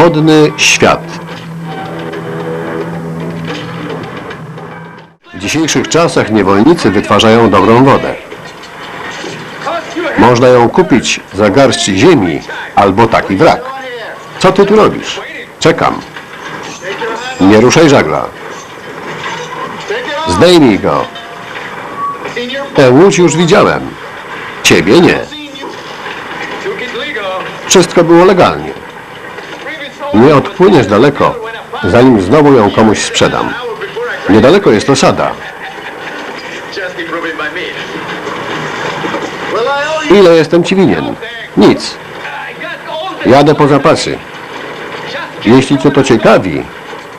Wodny świat. W dzisiejszych czasach niewolnicy wytwarzają dobrą wodę. Można ją kupić za garść ziemi albo taki wrak. Co ty tu robisz? Czekam. Nie ruszaj żagla. Zdejmij go. Tę łódź już widziałem. Ciebie nie. Wszystko było legalnie. Nie odpłyniesz daleko, zanim znowu ją komuś sprzedam. Niedaleko jest osada. Ile jestem ci winien? Nic. Jadę po zapasy. Jeśli cię to ciekawi,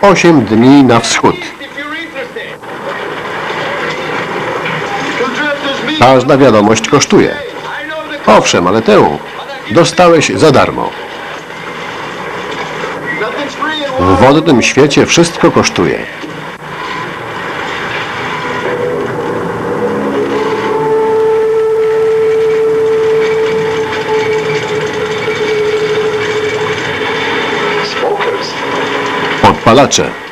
osiem dni na wschód. Każda wiadomość kosztuje. Owszem, ale tę dostałeś za darmo. W wodnym świecie wszystko kosztuje. Podpalacze.